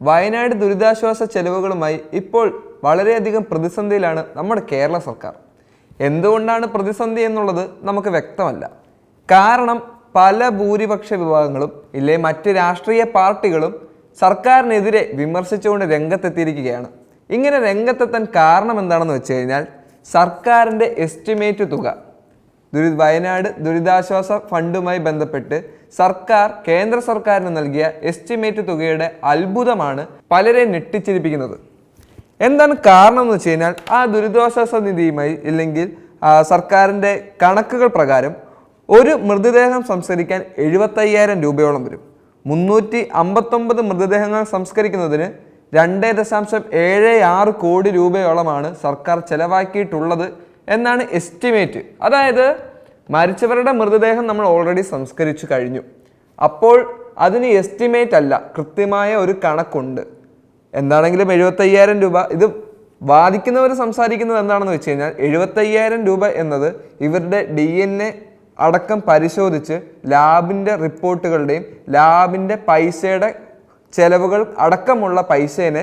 വയനാട് ദുരിതാശ്വാസ ചെലവുകളുമായി ഇപ്പോൾ വളരെയധികം പ്രതിസന്ധിയിലാണ് നമ്മുടെ കേരള സർക്കാർ. എന്തുകൊണ്ടാണ് പ്രതിസന്ധി എന്നുള്ളത് നമുക്ക് വ്യക്തമല്ല. കാരണം പല ഭൂരിപക്ഷ വിഭാഗങ്ങളും ഇല്ലേ മറ്റ് രാഷ്ട്രീയ പാർട്ടികളും സർക്കാരിനെതിരെ വിമർശിച്ചുകൊണ്ട് രംഗത്തെത്തിയിരിക്കുകയാണ്. ഇങ്ങനെ രംഗത്തെത്താൻ കാരണം എന്താണെന്ന് വെച്ച് കഴിഞ്ഞാൽ സർക്കാരിന്റെ എസ്റ്റിമേറ്റ് തുക ദുരി വയനാട് ദുരിതാശ്വാസ ഫണ്ടുമായി ബന്ധപ്പെട്ട് സർക്കാർ കേന്ദ്ര സർക്കാരിന് നൽകിയ എസ്റ്റിമേറ്റ് തുകയുടെ അത്ഭുതമാണ് പലരെ ഞെട്ടിച്ചിരിപ്പിക്കുന്നത്. എന്താണ് കാരണം എന്ന് വെച്ച് കഴിഞ്ഞാൽ ആ ദുരിതാശ്വാസ നിധിയുമായി ഇല്ലെങ്കിൽ സർക്കാരിന്റെ കണക്കുകൾ പ്രകാരം ഒരു മൃതദേഹം സംസ്കരിക്കാൻ എഴുപത്തയ്യായിരം രൂപയോളം വരും. മുന്നൂറ്റി അമ്പത്തൊമ്പത് മൃതദേഹങ്ങൾ സംസ്കരിക്കുന്നതിന് രണ്ട് ദശാംശം ഏഴ് ആറ് കോടി രൂപയോളമാണ് സർക്കാർ ചെലവാക്കിയിട്ടുള്ളത് എന്നാണ് എസ്റ്റിമേറ്റ് അതായത് മരിച്ചവരുടെ മൃതദേഹം നമ്മൾ ഓൾറെഡി സംസ്കരിച്ചു കഴിഞ്ഞു. അപ്പോൾ അതിന് എസ്റ്റിമേറ്റ് അല്ല കൃത്യമായ ഒരു കണക്കുണ്ട്. എന്താണെങ്കിലും എഴുപത്തയ്യായിരം രൂപ ഇത് വാദിക്കുന്നവർ സംസാരിക്കുന്നത് എന്താണെന്ന് വെച്ച് കഴിഞ്ഞാൽ എഴുപത്തയ്യായിരം രൂപ എന്നത് ഇവരുടെ ഡി എൻ എ അടക്കം പരിശോധിച്ച് ലാബിന്റെ റിപ്പോർട്ടുകളുടെയും ലാബിന്റെ പൈസയുടെ ചെലവുകൾ അടക്കമുള്ള പൈസേനെ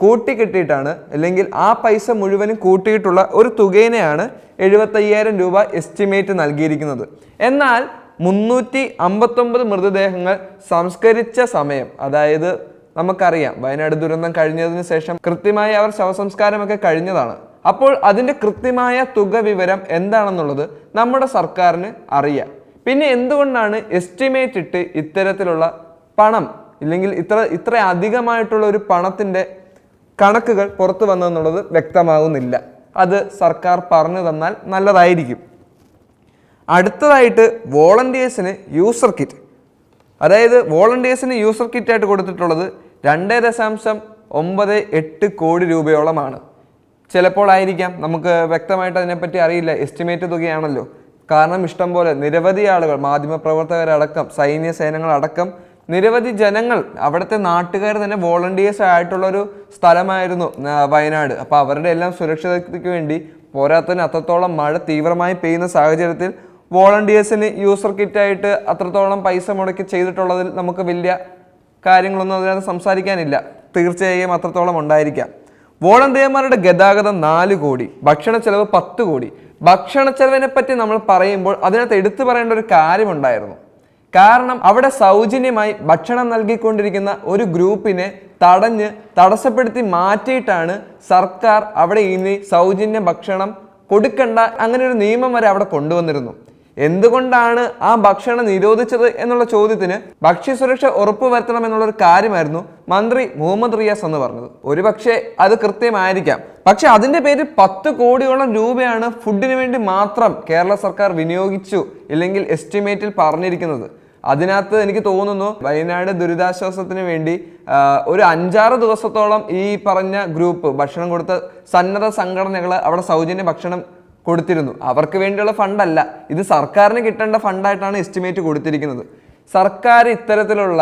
കൂട്ടിക്കിട്ടിയിട്ടാണ് അല്ലെങ്കിൽ ആ പൈസ മുഴുവനും കൂട്ടിയിട്ടുള്ള ഒരു തുകേനെയാണ് എഴുപത്തയ്യായിരം രൂപ എസ്റ്റിമേറ്റ് നൽകിയിരിക്കുന്നത്. എന്നാൽ മുന്നൂറ്റി അമ്പത്തൊമ്പത് മൃതദേഹങ്ങൾ സംസ്കരിച്ച സമയം അതായത് നമുക്കറിയാം വയനാട് ദുരന്തം കഴിഞ്ഞതിന് ശേഷം കൃത്യമായി അവർ ശവസംസ്കാരമൊക്കെ കഴിഞ്ഞതാണ്. അപ്പോൾ അതിന്റെ കൃത്യമായ തുക വിവരം എന്താണെന്നുള്ളത് നമ്മുടെ സർക്കാരിന് അറിയാം. പിന്നെ എന്തുകൊണ്ടാണ് എസ്റ്റിമേറ്റ് ഇട്ട് ഇത്തരത്തിലുള്ള പണം ഇല്ലെങ്കിൽ ഇത്ര ഇത്ര അധികമായിട്ടുള്ള ഒരു പണത്തിന്റെ കണക്കുകൾ പുറത്തു വന്നെന്നുള്ളത് വ്യക്തമാകുന്നില്ല അത് സർക്കാർ പറഞ്ഞു തന്നാൽ നല്ലതായിരിക്കും. അടുത്തതായിട്ട് വോളണ്ടിയേഴ്സിന് യൂസർ കിറ്റ് അതായത് വോളണ്ടിയേഴ്സിന് യൂസർ കിറ്റായിട്ട് കൊടുത്തിട്ടുള്ളത് രണ്ട് ദശാംശം ഒമ്പത് എട്ട് കോടി രൂപയോളമാണ്. ചിലപ്പോൾ ആയിരിക്കാം. നമുക്ക് വ്യക്തമായിട്ട് അതിനെപ്പറ്റി അറിയില്ല. എസ്റ്റിമേറ്റ് തുകയാണല്ലോ. കാരണം ഇഷ്ടം പോലെ നിരവധി ആളുകൾ മാധ്യമപ്രവർത്തകരടക്കം സൈന്യ സേനകളടക്കം നിരവധി ജനങ്ങൾ അവിടുത്തെ നാട്ടുകാർ തന്നെ വോളണ്ടിയേഴ്സ് ആയിട്ടുള്ള ഒരു സ്ഥലമായിരുന്നു വയനാട്. അപ്പോൾ അവരുടെ എല്ലാം സുരക്ഷിതത്വയ്ക്ക് വേണ്ടി പോരാത്തതിന് അത്രത്തോളം മഴ തീവ്രമായി പെയ്യുന്ന സാഹചര്യത്തിൽ വോളണ്ടിയേഴ്സിന് യൂസർ കിറ്റായിട്ട് അത്രത്തോളം പൈസ മുടക്കി ചെയ്തിട്ടുള്ളതിൽ നമുക്ക് വലിയ കാര്യങ്ങളൊന്നും അതിനകത്ത് സംസാരിക്കാനില്ല. തീർച്ചയായും അത്രത്തോളം ഉണ്ടായിരിക്കാം. വോളണ്ടിയർമാരുടെ ഗതാഗതം നാല് കോടി ഭക്ഷണ ചെലവ് പത്ത് കോടി. ഭക്ഷണ ചെലവിനെ പറ്റി നമ്മൾ പറയുമ്പോൾ അതിനകത്ത് എടുത്തു പറയേണ്ട ഒരു കാര്യമുണ്ടായിരുന്നു കാരണം അവിടെ സൗജന്യമായി ഭക്ഷണം നൽകിക്കൊണ്ടിരിക്കുന്ന ഒരു ഗ്രൂപ്പിനെ തടഞ്ഞ് തടസ്സപ്പെടുത്തി മാറ്റിയിട്ടാണ് സർക്കാർ അവിടെ ഇനി സൗജന്യ ഭക്ഷണം കൊടുക്കണ്ട അങ്ങനെ ഒരു നിയമം വരെ അവിടെ കൊണ്ടുവന്നിരുന്നു. എന്തുകൊണ്ടാണ് ആ ഭക്ഷണം നിരോധിച്ചത് എന്നുള്ള ചോദ്യത്തിന് ഭക്ഷ്യസുരക്ഷ ഉറപ്പുവരുത്തണം എന്നുള്ള ഒരു കാര്യമായിരുന്നു മന്ത്രി മുഹമ്മദ് റിയാസ് എന്ന് പറഞ്ഞത്. ഒരുപക്ഷെ അത് കൃത്യമായിരിക്കാം. പക്ഷെ അതിന്റെ പേര് പത്ത് കോടിയോളം രൂപയാണ് ഫുഡിന് വേണ്ടി മാത്രം കേരള സർക്കാർ വിനിയോഗിച്ചു ഇല്ലെങ്കിൽ എസ്റ്റിമേറ്റിൽ പറഞ്ഞിരിക്കുന്നത്. അതിനകത്ത് എനിക്ക് തോന്നുന്നു വയനാട് ദുരിതാശ്വാസത്തിന് വേണ്ടി ഒരു അഞ്ചാറ് ദിവസത്തോളം ഈ പറഞ്ഞ ഗ്രൂപ്പ് ഭക്ഷണം കൊടുത്ത സന്നദ്ധ സംഘടനകൾ അവിടെ സൗജന്യ ഭക്ഷണം കൊടുത്തിരുന്നു. അവർക്ക് വേണ്ടിയുള്ള ഫണ്ടല്ല. ഇത് സർക്കാരിന് കിട്ടേണ്ട ഫണ്ടായിട്ടാണ് എസ്റ്റിമേറ്റ് കൊടുത്തിരിക്കുന്നത്. സർക്കാർ ഇത്തരത്തിലുള്ള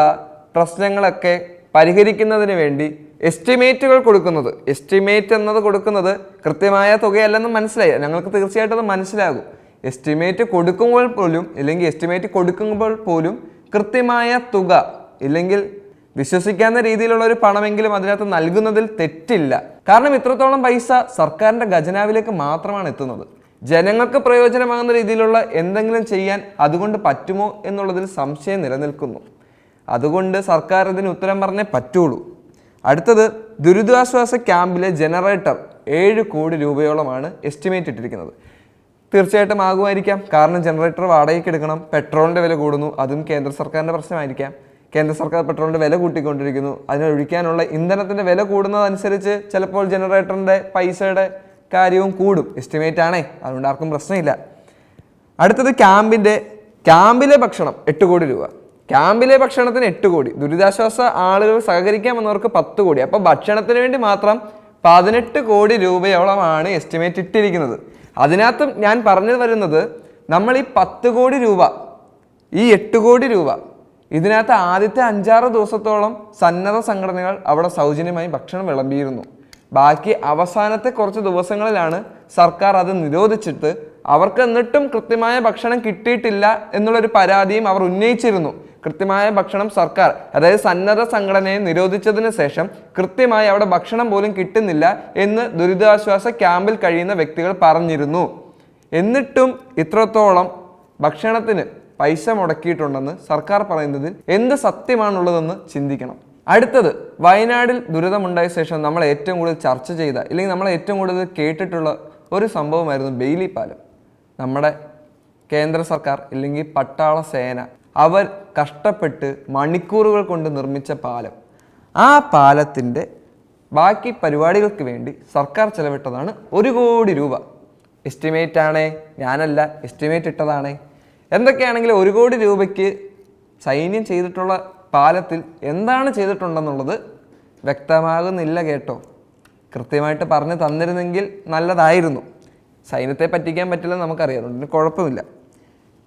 പ്രശ്നങ്ങളൊക്കെ പരിഹരിക്കുന്നതിന് വേണ്ടി എസ്റ്റിമേറ്റുകൾ കൊടുക്കുന്നത്. എസ്റ്റിമേറ്റ് എന്നത് കൊടുക്കുന്നത് കൃത്യമായ തുകയല്ലെന്ന് മനസ്സിലായി. ഞങ്ങൾക്ക് തീർച്ചയായിട്ടും അത് മനസ്സിലാകും. എസ്റ്റിമേറ്റ് കൊടുക്കുമ്പോൾ പോലും ഇല്ലെങ്കിൽ എസ്റ്റിമേറ്റ് കൊടുക്കുമ്പോൾ പോലും കൃത്യമായ തുക ഇല്ലെങ്കിൽ വിശ്വസിക്കാവുന്ന രീതിയിലുള്ള ഒരു പണമെങ്കിലും അതിനകത്ത് നൽകുന്നതിൽ തെറ്റില്ല. കാരണം ഇത്രത്തോളം പൈസ സർക്കാരിന്റെ ഖജനാവിലേക്ക് മാത്രമാണ് എത്തുന്നത്. ജനങ്ങൾക്ക് പ്രയോജനമാകുന്ന രീതിയിലുള്ള എന്തെങ്കിലും ചെയ്യാൻ അതുകൊണ്ട് പറ്റുമോ എന്നുള്ളതിൽ സംശയം നിലനിൽക്കുന്നു. അതുകൊണ്ട് സർക്കാർ ഇതിന് ഉത്തരം പറഞ്ഞേ പറ്റുള്ളൂ. അടുത്തത് ദുരിതാശ്വാസ ക്യാമ്പിലെ ജനറേറ്റർ ഏഴ് കോടി രൂപയോളമാണ് എസ്റ്റിമേറ്റ് ഇട്ടിരിക്കുന്നത്. തീർച്ചയായിട്ടും ആകുമായിരിക്കാം. കാരണം ജനറേറ്റർ വാടകയ്ക്ക് എടുക്കണം പെട്രോളിന്റെ വില കൂടുന്നു അതും കേന്ദ്ര സർക്കാരിന്റെ പ്രശ്നമായിരിക്കാം. കേന്ദ്ര സർക്കാർ പെട്രോളിന്റെ വില കൂട്ടിക്കൊണ്ടിരിക്കുന്നു. അതിനൊഴിക്കാനുള്ള ഇന്ധനത്തിന്റെ വില കൂടുന്നതനുസരിച്ച് ചിലപ്പോൾ ജനറേറ്ററിന്റെ പൈസയുടെ കാര്യവും കൂടും. എസ്റ്റിമേറ്റ് ആണേ. അതുകൊണ്ട് ആർക്കും പ്രശ്നമില്ല. അടുത്തത് ക്യാമ്പിന്റെ ക്യാമ്പിലെ ഭക്ഷണം എട്ട് കോടി രൂപ. ക്യാമ്പിലെ ഭക്ഷണത്തിന് എട്ട് കോടി. ദുരിതാശ്വാസ ആളുകൾ സഹകരിക്കാൻ വന്നവർക്ക് പത്ത് കോടി. അപ്പോൾ ഭക്ഷണത്തിന് വേണ്ടി മാത്രം പതിനെട്ട് കോടി രൂപയോളമാണ് എസ്റ്റിമേറ്റ് ഇട്ടിരിക്കുന്നത്. അതിനകത്തും ഞാൻ പറഞ്ഞു വരുന്നത് നമ്മൾ ഈ പത്ത് കോടി രൂപ ഈ എട്ട് കോടി രൂപ ഇതിനകത്ത് ആദ്യത്തെ അഞ്ചാറ് ദിവസത്തോളം സന്നദ്ധ സംഘടനകൾ അവിടെ സൗജന്യമായി ഭക്ഷണം വിളമ്പിയിരുന്നു. ബാക്കി അവസാനത്തെ കുറച്ച് ദിവസങ്ങളിലാണ് സർക്കാർ അത് നിരോധിച്ചിട്ട് അവർക്ക് എന്നിട്ടും കൃത്യമായ ഭക്ഷണം കിട്ടിയിട്ടില്ല എന്നുള്ളൊരു പരാതിയും അവർ ഉന്നയിച്ചിരുന്നു. കൃത്യമായ ഭക്ഷണം സർക്കാർ അതായത് സന്നദ്ധ സംഘടനയെ നിരോധിച്ചതിന് ശേഷം കൃത്യമായി അവിടെ ഭക്ഷണം പോലും കിട്ടുന്നില്ല എന്ന് ദുരിതാശ്വാസ ക്യാമ്പിൽ കഴിയുന്ന വ്യക്തികൾ പറഞ്ഞിരുന്നു. എന്നിട്ടും ഇത്രത്തോളം ഭക്ഷണത്തിന് പൈസ മുടക്കിയിട്ടുണ്ടെന്ന് സർക്കാർ പറയുന്നതിൽ എന്ത് സത്യമാണുള്ളതെന്ന് ചിന്തിക്കണം. അടുത്തത് വയനാടിൽ ദുരിതമുണ്ടായ ശേഷം നമ്മൾ ഏറ്റവും കൂടുതൽ ചർച്ച ചെയ്ത ഇല്ലെങ്കിൽ നമ്മൾ ഏറ്റവും കൂടുതൽ കേട്ടിട്ടുള്ള ഒരു സംഭവമായിരുന്നു ബെയിലി പാലം. നമ്മുടെ കേന്ദ്ര സർക്കാർ അല്ലെങ്കിൽ പട്ടാള സേന അവർ കഷ്ടപ്പെട്ട് മണിക്കൂറുകൾ കൊണ്ട് നിർമ്മിച്ച പാലം. ആ പാലത്തിന്റെ ബാക്കി പരിപാടികൾക്ക് വേണ്ടി സർക്കാർ ചെലവിട്ടതാണ് ഒരു കോടി രൂപ. എസ്റ്റിമേറ്റ് ആണേ ഞാനല്ല എസ്റ്റിമേറ്റ് ഇട്ടതാണേ. എന്തൊക്കെയാണെങ്കിലും ഒരു കോടി രൂപയ്ക്ക് സൈന്യം ചെയ്തിട്ടുള്ള പാലത്തിൽ എന്താണ് ചെയ്തിട്ടുണ്ടെന്നുള്ളത് വ്യക്തമാകുന്നില്ല കേട്ടോ. കൃത്യമായിട്ട് പറഞ്ഞു തന്നിരുന്നെങ്കിൽ നല്ലതായിരുന്നു. സൈന്യത്തെ പറ്റിക്കാൻ പറ്റില്ല നമുക്കറിയാം. അതുകൊണ്ട് കുഴപ്പമില്ല.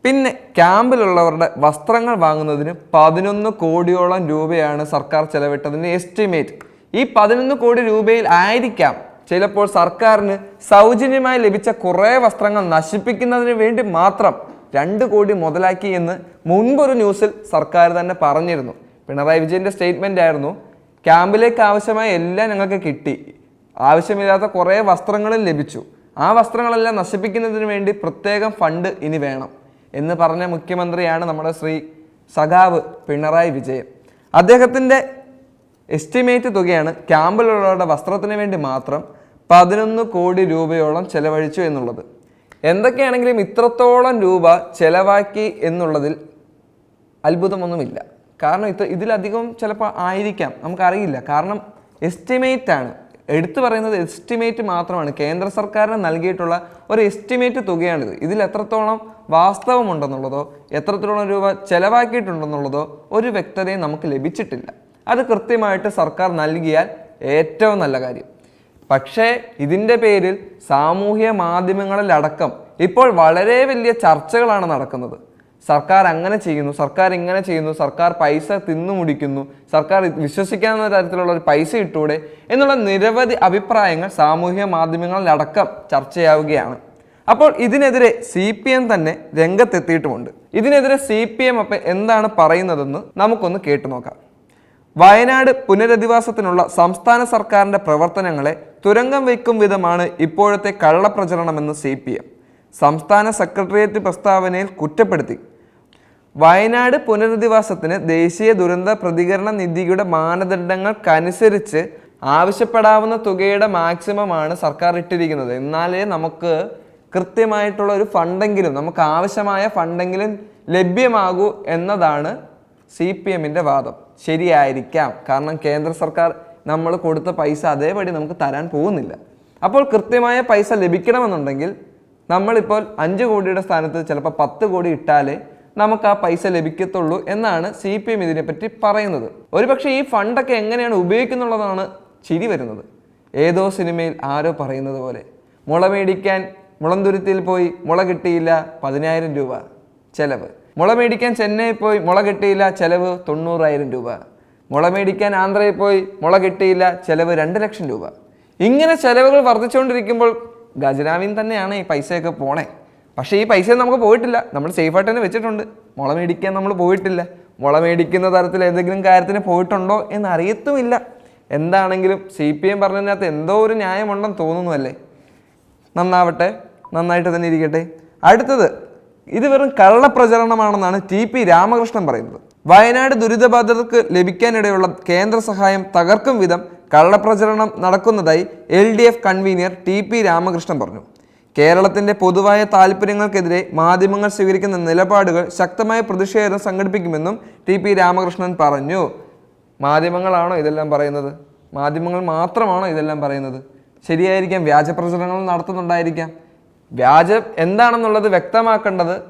പിന്നെ ക്യാമ്പിലുള്ളവരുടെ വസ്ത്രങ്ങൾ വാങ്ങുന്നതിന് പതിനൊന്ന് കോടിയോളം രൂപയാണ് സർക്കാർ ചെലവിട്ടതിന്റെ എസ്റ്റിമേറ്റ്. ഈ പതിനൊന്ന് കോടി രൂപയിൽ ആയിരിക്കാം ചിലപ്പോൾ സർക്കാരിന് സൗജന്യമായി ലഭിച്ച കുറേ വസ്ത്രങ്ങൾ നശിപ്പിക്കുന്നതിന് വേണ്ടി മാത്രം രണ്ട് കോടി മുതലാക്കി എന്ന് മുൻപൊരു ന്യൂസിൽ സർക്കാർ തന്നെ പറഞ്ഞിരുന്നു. പിണറായി വിജയന്റെ സ്റ്റേറ്റ്മെന്റ് ആയിരുന്നു ക്യാമ്പിലേക്ക് ആവശ്യമായ എല്ലാം ഞങ്ങൾക്ക് കിട്ടി. ആവശ്യമില്ലാത്ത കുറേ വസ്ത്രങ്ങളും ലഭിച്ചു. ആ വസ്ത്രങ്ങളെല്ലാം നശിപ്പിക്കുന്നതിന് വേണ്ടി പ്രത്യേകം ഫണ്ട് ഇനി വേണം എന്ന് പറഞ്ഞ മുഖ്യമന്ത്രിയാണ് നമ്മുടെ ശ്രീ സഖാവ് പിണറായി വിജയൻ. അദ്ദേഹത്തിന്റെ എസ്റ്റിമേറ്റ് തുകയാണ് ക്യാമ്പിലുള്ളവരുടെ വസ്ത്രത്തിന് വേണ്ടി മാത്രം പതിനൊന്ന് കോടി രൂപയോളം ചെലവഴിച്ചു എന്നുള്ളത്. എന്തൊക്കെയാണെങ്കിലും ഇത്രത്തോളം രൂപ ചെലവാക്കി എന്നുള്ളതിൽ അത്ഭുതമൊന്നുമില്ല. കാരണം ഇത് ഇതിലധികം ചിലപ്പോൾ ആയിരിക്കാം. നമുക്കറിയില്ല. കാരണം എസ്റ്റിമേറ്റ് ആണ് എടുത്തു പറയുന്നത് എസ്റ്റിമേറ്റ് മാത്രമാണ്. കേന്ദ്ര സർക്കാരിന് നൽകിയിട്ടുള്ള ഒരു എസ്റ്റിമേറ്റ് തുകയാണിത്. ഇതിൽ എത്രത്തോളം വാസ്തവമുണ്ടെന്നുള്ളതോ എത്രത്തോളം രൂപ ചെലവാക്കിയിട്ടുണ്ടെന്നുള്ളതോ ഒരു വ്യക്തതയും നമുക്ക് ലഭിച്ചിട്ടില്ല. അത് കൃത്യമായിട്ട് സർക്കാർ നൽകിയാൽ ഏറ്റവും നല്ല കാര്യം. പക്ഷേ ഇതിന്റെ പേരിൽ സാമൂഹ്യ മാധ്യമങ്ങളിലടക്കം ഇപ്പോൾ വളരെ വലിയ ചർച്ചകളാണ് നടക്കുന്നത്. സർക്കാർ അങ്ങനെ ചെയ്യുന്നു സർക്കാർ ഇങ്ങനെ ചെയ്യുന്നു സർക്കാർ പൈസ തിന്നു മുടിക്കുന്നു സർക്കാർ വിശ്വസിക്കാവുന്ന തരത്തിലുള്ള ഒരു പൈസ ഇട്ടൂടെ എന്നുള്ള നിരവധി അഭിപ്രായങ്ങൾ സാമൂഹ്യ മാധ്യമങ്ങളിലടക്കം ചർച്ചയാവുകയാണ്. അപ്പോൾ ഇതിനെതിരെ സി പി എം തന്നെ രംഗത്തെത്തിയിട്ടുമുണ്ട്. ഇതിനെതിരെ സി പി എം അപ്പം എന്താണ് പറയുന്നതെന്ന് നമുക്കൊന്ന് കേട്ടു നോക്കാം. വയനാട് പുനരധിവാസത്തിനുള്ള സംസ്ഥാന സർക്കാരിന്റെ പ്രവർത്തനങ്ങളെ തുരങ്കം വയ്ക്കും വിധമാണ് ഇപ്പോഴത്തെ കള്ളപ്രചരണമെന്ന് സി പി എം. സംസ്ഥാന സെക്രട്ടേറിയറ്റ് പ്രസ്താവനയിൽ കുറ്റപ്പെടുത്തി. വയനാട് പുനരധിവാസത്തിന് ദേശീയ ദുരന്ത പ്രതികരണ നിധിയുടെ മാനദണ്ഡങ്ങൾക്കനുസരിച്ച് ആവശ്യപ്പെടാവുന്ന തുകയുടെ മാക്സിമം ആണ് സർക്കാർ ഇട്ടിരിക്കുന്നത്. എന്നാലേ നമുക്ക് കൃത്യമായിട്ടുള്ള ഒരു ഫണ്ടെങ്കിലും നമുക്ക് ആവശ്യമായ ഫണ്ടെങ്കിലും ലഭ്യമാകൂ എന്നതാണ് സി പി എമ്മിന്റെ വാദം. ശരിയായിരിക്കാം. കാരണം കേന്ദ്ര സർക്കാർ നമ്മൾ കൊടുത്ത പൈസ അതേപടി നമുക്ക് തരാൻ പോകുന്നില്ല. അപ്പോൾ കൃത്യമായ പൈസ ലഭിക്കണമെന്നുണ്ടെങ്കിൽ നമ്മളിപ്പോൾ അഞ്ച് കോടിയുടെ സ്ഥാനത്ത് ചിലപ്പോൾ പത്ത് കോടി ഇട്ടാലേ നമുക്ക് ആ പൈസ ലഭിക്കത്തുള്ളൂ എന്നാണ് സി പി എം ഇതിനെപ്പറ്റി പറയുന്നത്. ഒരുപക്ഷെ ഈ ഫണ്ടൊക്കെ എങ്ങനെയാണ് ഉപയോഗിക്കുന്നുള്ളതാണ് ചിരി വരുന്നത്. ഏതോ സിനിമയിൽ ആരോ പറയുന്നത് പോലെ മുള മേടിക്കാൻ മുളന്തുരുത്തിയിൽ പോയി മുള കിട്ടിയില്ല പതിനായിരം രൂപ ചെലവ്. മുള മേടിക്കാൻ ചെന്നൈ പോയി മുള കിട്ടിയില്ല ചെലവ് തൊണ്ണൂറായിരം രൂപ. മുള മേടിക്കാൻ ആന്ധ്രയിൽ പോയി മുള കിട്ടിയില്ല ചെലവ് രണ്ട് ലക്ഷം രൂപ. ഇങ്ങനെ ചെലവുകൾ വർദ്ധിച്ചുകൊണ്ടിരിക്കുമ്പോൾ ഖജനാവിൻ തന്നെയാണ് ഈ പൈസയൊക്കെ പോണേ. പക്ഷേ ഈ പൈസ നമുക്ക് പോയിട്ടില്ല. നമ്മൾ സേഫായിട്ട് തന്നെ വെച്ചിട്ടുണ്ട്. മുള മേടിക്കാൻ നമ്മൾ പോയിട്ടില്ല. മുള മേടിക്കുന്ന തരത്തിൽ ഏതെങ്കിലും കാര്യത്തിന് പോയിട്ടുണ്ടോ എന്ന് അറിയത്തുമില്ല. എന്താണെങ്കിലും സി പി എം പറഞ്ഞതിനകത്ത് എന്തോ ഒരു ന്യായമുണ്ടെന്ന് തോന്നുന്നു അല്ലേ നന്നാവട്ടെ. നന്നായിട്ട് തന്നെ ഇരിക്കട്ടെ. അടുത്തത് ഇത് വെറും കള്ളപ്രചരണമാണെന്നാണ് ടി പി രാമകൃഷ്ണൻ പറയുന്നത്. വയനാട് ദുരിതബാധിതർക്ക് ലഭിക്കാനിടയുള്ള കേന്ദ്ര സഹായം തകർക്കും വിധം കള്ളപ്രചരണം നടക്കുന്നതായി L D F convener T P Ramakrishnan പറഞ്ഞു. കേരളത്തിന്റെ പൊതുവായ താല്പര്യങ്ങൾക്കെതിരെ മാധ്യമങ്ങൾ സ്വീകരിക്കുന്ന നിലപാടുകൾ ശക്തമായ പ്രതിഷേധം സംഘടിപ്പിക്കുമെന്നും ടി പി രാമകൃഷ്ണൻ പറഞ്ഞു. മാധ്യമങ്ങളാണോ ഇതെല്ലാം പറയുന്നത്? മാധ്യമങ്ങൾ മാത്രമാണോ ഇതെല്ലാം പറയുന്നത്? ശരിയായിരിക്കാം വ്യാജ പ്രചരണങ്ങൾ നടത്തുന്നുണ്ടായിരിക്കാം. വ്യാജം എന്താണെന്നുള്ളത് വ്യക്തമാക്കേണ്ടത്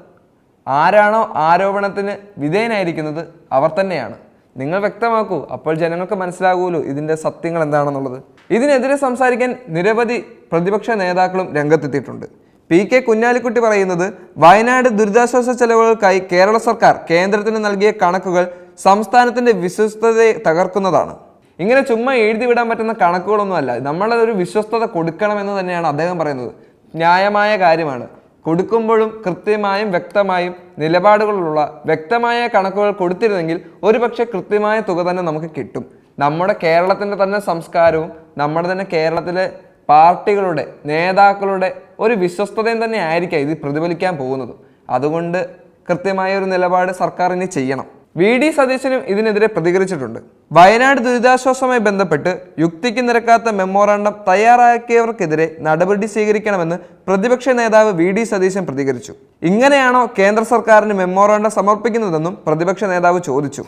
ആരാണോ ആരോപണത്തിന് വിധേയനായിരിക്കുന്നത് അവർ തന്നെയാണ്. നിങ്ങൾ വ്യക്തമാക്കൂ അപ്പോൾ ജനങ്ങൾക്ക് മനസ്സിലാകുമല്ലോ ഇതിന്റെ സത്യങ്ങൾ എന്താണെന്നുള്ളത്. ഇതിനെതിരെ സംസാരിക്കാൻ നിരവധി പ്രതിപക്ഷ നേതാക്കളും രംഗത്തെത്തിയിട്ടുണ്ട്. പി കെ കുഞ്ഞാലിക്കുട്ടി പറയുന്നത് വയനാട് ദുരിതാശ്വാസ ചെലവുകൾക്കായി കേരള സർക്കാർ കേന്ദ്രത്തിന് നൽകിയ കണക്കുകൾ സംസ്ഥാനത്തിന്റെ വിശ്വസ്തതയെ തകർക്കുന്നതാണ്. ഇങ്ങനെ ചുമ്മാ എഴുതി വിടാൻ പറ്റുന്ന കണക്കുകളൊന്നുമല്ല. നമ്മളൊരു വിശ്വസ്തത കൊടുക്കണമെന്ന് തന്നെയാണ് അദ്ദേഹം പറയുന്നത്. ന്യായമായ കാര്യമാണ്. കൊടുക്കുമ്പോഴും കൃത്യമായും വ്യക്തമായും നിലപാടുകളുള്ള വ്യക്തമായ കണക്കുകൾ കൊടുത്തിരുന്നെങ്കിൽ ഒരുപക്ഷെ കൃത്യമായ തുക തന്നെ നമുക്ക് കിട്ടും. നമ്മുടെ കേരളത്തിന്റെ തന്നെ സംസ്കാരവും നമ്മുടെ തന്നെ കേരളത്തിലെ പാർട്ടികളുടെ നേതാക്കളുടെ ഒരു വിശ്വസ്തതയും തന്നെ ആയിരിക്കാം ഇത് പ്രതിഫലിക്കാൻ പോകുന്നത്. അതുകൊണ്ട് കൃത്യമായ ഒരു നിലപാട് സർക്കാർ ഇനി ചെയ്യണം. വി ഡി സതീശനും ഇതിനെതിരെ പ്രതികരിച്ചിട്ടുണ്ട്. വയനാട് ദുരിതാശ്വാസവുമായി ബന്ധപ്പെട്ട് യുക്തിക്ക് നിരക്കാത്ത മെമ്മോറാണ്ടം തയ്യാറാക്കിയവർക്കെതിരെ നടപടി സ്വീകരിക്കണമെന്ന് പ്രതിപക്ഷ നേതാവ് വി ഡി സതീശൻ പ്രതികരിച്ചു. ഇങ്ങനെയാണോ കേന്ദ്ര സർക്കാരിന് മെമ്മോറാണ്ടം സമർപ്പിക്കുന്നതെന്നും പ്രതിപക്ഷ നേതാവ് ചോദിച്ചു.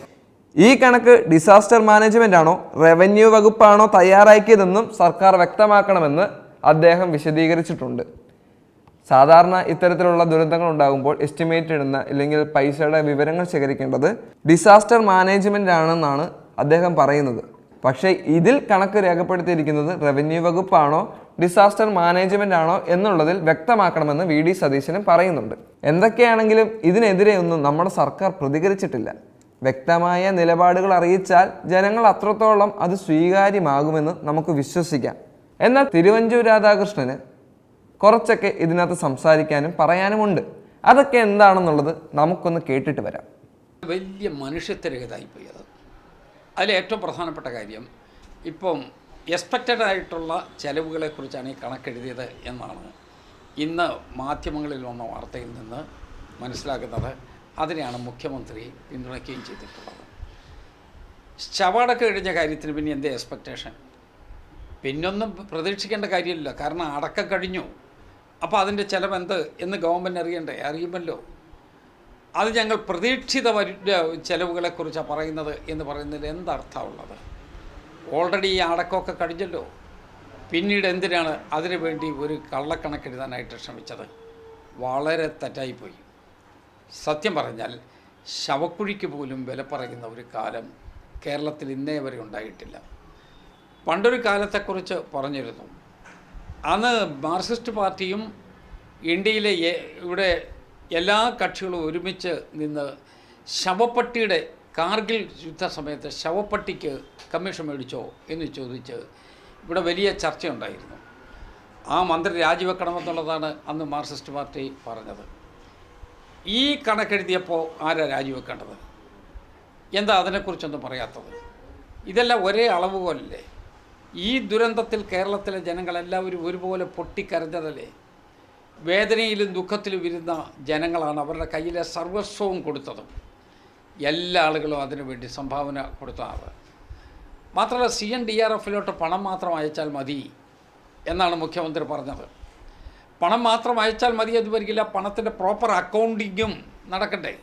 ഈ കണക്ക് ഡിസാസ്റ്റർ മാനേജ്മെന്റ് ആണോ റവന്യൂ വകുപ്പാണോ തയ്യാറാക്കിയതെന്നും സർക്കാർ വ്യക്തമാക്കണമെന്ന് അദ്ദേഹം വിശദീകരിച്ചിട്ടുണ്ട്. സാധാരണ ഇത്തരത്തിലുള്ള ദുരന്തങ്ങൾ ഉണ്ടാകുമ്പോൾ എസ്റ്റിമേറ്റ് ഇടുന്ന അല്ലെങ്കിൽ പൈസയുടെ വിവരങ്ങൾ ശേഖരിക്കേണ്ടത് ഡിസാസ്റ്റർ മാനേജ്മെന്റ് ആണെന്നാണ് അദ്ദേഹം പറയുന്നത്. പക്ഷേ ഇതിൽ കണക്ക് രേഖപ്പെടുത്തിയിരിക്കുന്നത് റവന്യൂ വകുപ്പാണോ ഡിസാസ്റ്റർ മാനേജ്മെന്റ് ആണോ എന്നുള്ളതിൽ വ്യക്തമാക്കണമെന്ന് വി ഡി സതീശനും പറയുന്നുണ്ട്. എന്തൊക്കെയാണെങ്കിലും ഇതിനെതിരെ ഒന്നും നമ്മുടെ സർക്കാർ പ്രതികരിച്ചിട്ടില്ല. വ്യക്തമായ നിലപാടുകൾ അറിയിച്ചാൽ ജനങ്ങൾ അത്രത്തോളം അത് സ്വീകാര്യമാകുമെന്ന് നമുക്ക് വിശ്വസിക്കാം. എന്നാൽ തിരുവഞ്ചൂർ രാധാകൃഷ്ണന് കുറച്ചൊക്കെ ഇതിനകത്ത് സംസാരിക്കാനും പറയാനുമുണ്ട്. അതൊക്കെ എന്താണെന്നുള്ളത് നമുക്കൊന്ന് കേട്ടിട്ട് വരാം. വലിയ മനുഷ്യത്വരഹിതമായിപ്പോയി അത് അതിൽ ഏറ്റവും പ്രധാനപ്പെട്ട കാര്യം ഇപ്പം എക്സ്പെക്റ്റഡ് ആയിട്ടുള്ള ചെലവുകളെക്കുറിച്ചാണ് ഈ കണക്കെഴുതിയത് എന്നാണ്. ഇന്ന് മാധ്യമങ്ങളിൽ വന്ന വാർത്തയിൽ നിന്ന് മനസ്സിലാക്കുന്നത് അതിനെയാണ് മുഖ്യമന്ത്രി പിന്തുണയ്ക്കുകയും ചെയ്തിട്ടുള്ളത്. ശവടക്കം കഴിഞ്ഞ കാര്യത്തിന് പിന്നെ എന്താ എക്സ്പെക്റ്റേഷൻ പിന്നൊന്നും പ്രതീക്ഷിക്കേണ്ട കാര്യമില്ല. കാരണം അടക്കം കഴിഞ്ഞു. അപ്പോൾ അതിന്റെ ചിലവ് എന്ത് എന്ന് ഗവൺമെന്റ് അറിയണ്ടേ? അറിയുമല്ലോ. അത് ഞങ്ങൾ പ്രതീക്ഷിത വരു ചിലവുകളെക്കുറിച്ചാണ് പറയുന്നത് എന്ന് പറയുന്നതിൽ എന്തർത്ഥമുള്ളത്? ഓൾറെഡി ഈ അടക്കമൊക്കെ കഴിഞ്ഞല്ലോ. പിന്നീട് എന്തിനാണ് അതിനു വേണ്ടി ഒരു കള്ളക്കണക്കെഴുതാനായിട്ട് ശ്രമിച്ചത്? വളരെ തെറ്റായിപ്പോയി. സത്യം പറഞ്ഞാൽ ശവക്കുഴിക്ക് പോലും വില പറയുന്ന ഒരു കാലം കേരളത്തിൽ ഇന്നേ വരെ ഉണ്ടായിട്ടില്ല. പണ്ടൊരു കാലത്തെക്കുറിച്ച് പറഞ്ഞിരുന്നു. അന്ന് മാർക്സിസ്റ്റ് പാർട്ടിയും ഇന്ത്യയിലെ ഇവിടെ എല്ലാ കക്ഷികളും ഒരുമിച്ച് നിന്ന് ശവപ്പട്ടിയുടെ കാർഗിൽ യുദ്ധ യുദ്ധസമയത്ത് ശവപ്പട്ടിക്ക് കമ്മീഷൻ മേടിച്ചോ എന്ന് ചോദിച്ച് ഇവിടെ വലിയ ചർച്ചയുണ്ടായിരുന്നു. ആ മന്ത്രി രാജിവെക്കണമെന്നുള്ളതാണ് അന്ന് മാർക്സിസ്റ്റ് പാർട്ടി പറഞ്ഞത്. ഈ കണക്കെഴുതിയപ്പോൾ ആരാ രാജിവെക്കേണ്ടത്? എന്താ അതിനെക്കുറിച്ചൊന്നും പറയാത്തത്? ഇതെല്ലാം ഒരേ അളവുകോലല്ലേ? ഈ ദുരന്തത്തിൽ കേരളത്തിലെ ജനങ്ങളെല്ലാവരും ഒരുപോലെ പൊട്ടിക്കരഞ്ഞതല്ലേ? വേദനയിലും ദുഃഖത്തിലും ഇരുന്ന ജനങ്ങളാണ് അവരുടെ കയ്യിലെ സർവസ്വവും കൊടുത്തതും. എല്ലാ ആളുകളും അതിനുവേണ്ടി സംഭാവന കൊടുത്തതാണ് മാത്രമല്ല സി എൻ ഡി ആർ എഫിലോട്ട് പണം മാത്രം അയച്ചാൽ മതി എന്നാണ് മുഖ്യമന്ത്രി പറഞ്ഞത്. പണം മാത്രം അയച്ചാൽ മതി എന്ന് വരികില്ല പണത്തിന്റെ പ്രോപ്പർ അക്കൗണ്ടിങ്ങും നടക്കണ്ടേ?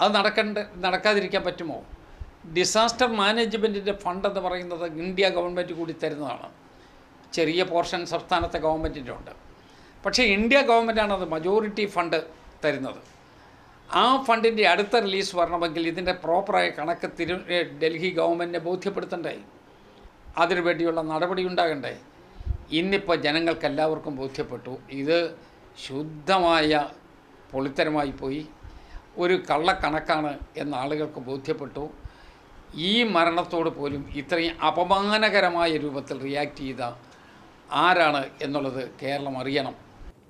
അത് നടക്കണ്ട നടക്കാതിരിക്കാൻ പറ്റുമോ? ഡിസാസ്റ്റർ മാനേജ്മെന്റിന്റെ ഫണ്ട് എന്ന് പറയുന്നത് ഇന്ത്യ ഗവൺമെന്റ് കൂടി തരുന്നതാണ്. ചെറിയ പോർഷൻ സംസ്ഥാനത്തെ ഗവൺമെന്റിന്റെ ഉണ്ട്. പക്ഷേ ഇന്ത്യ ഗവൺമെന്റാണ് അത് മജോറിറ്റി ഫണ്ട് തരുന്നത്. ആ ഫണ്ടിന്റെ അടുത്ത റിലീസ് വരണമെങ്കിൽ ഇതിന്റെ പ്രോപ്പറായ കണക്ക് തിരു ഡൽഹി ഗവൺമെന്റിനെ ബോധ്യപ്പെടുത്തണ്ടേ? അതിനു വേണ്ടിയുള്ള നടപടി ഉണ്ടാകണ്ടേ? ഇന്നിപ്പോൾ ജനങ്ങൾക്ക് എല്ലാവർക്കും ബോധ്യപ്പെട്ടു. ഇത് ശുദ്ധമായ പൊളിത്തരമായി പോയി. ഒരു കള്ളക്കണക്കാണ് എന്ന ആളുകൾക്ക് ബോധ്യപ്പെട്ടു. ഈ മരണത്തോട് പോലും ഇത്രയും അപമാനകരമായ രൂപത്തിൽ റിയാക്ട് ചെയ്ത ആരാണ് എന്നുള്ളത് കേരളം അറിയണം.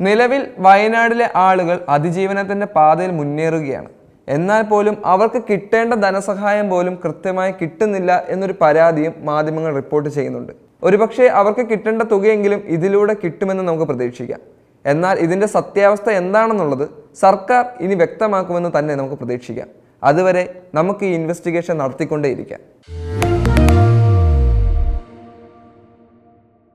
നിലവിൽ വയനാടിലെ ആളുകൾ അതിജീവനത്തിന്റെ പാതയിൽ മുന്നേറുകയാണ്. എന്നാൽ പോലും അവർക്ക് കിട്ടേണ്ട ധനസഹായം പോലും കൃത്യമായി കിട്ടുന്നില്ല എന്നൊരു പരാതിയും മാധ്യമങ്ങൾ റിപ്പോർട്ട് ചെയ്യുന്നുണ്ട്. ഒരുപക്ഷെ അവർക്ക് കിട്ടേണ്ട തുകയെങ്കിലും ഇതിലൂടെ കിട്ടുമെന്ന് നമുക്ക് പ്രതീക്ഷിക്കാം. എന്നാൽ ഇതിന്റെ സത്യാവസ്ഥ എന്താണെന്നുള്ളത് സർക്കാർ ഇനി വ്യക്തമാക്കുമെന്ന് തന്നെ നമുക്ക് പ്രതീക്ഷിക്കാം. അതുവരെ നമുക്ക് ഈ ഇൻവെസ്റ്റിഗേഷൻ നടത്തിക്കൊണ്ടേയിരിക്കാം.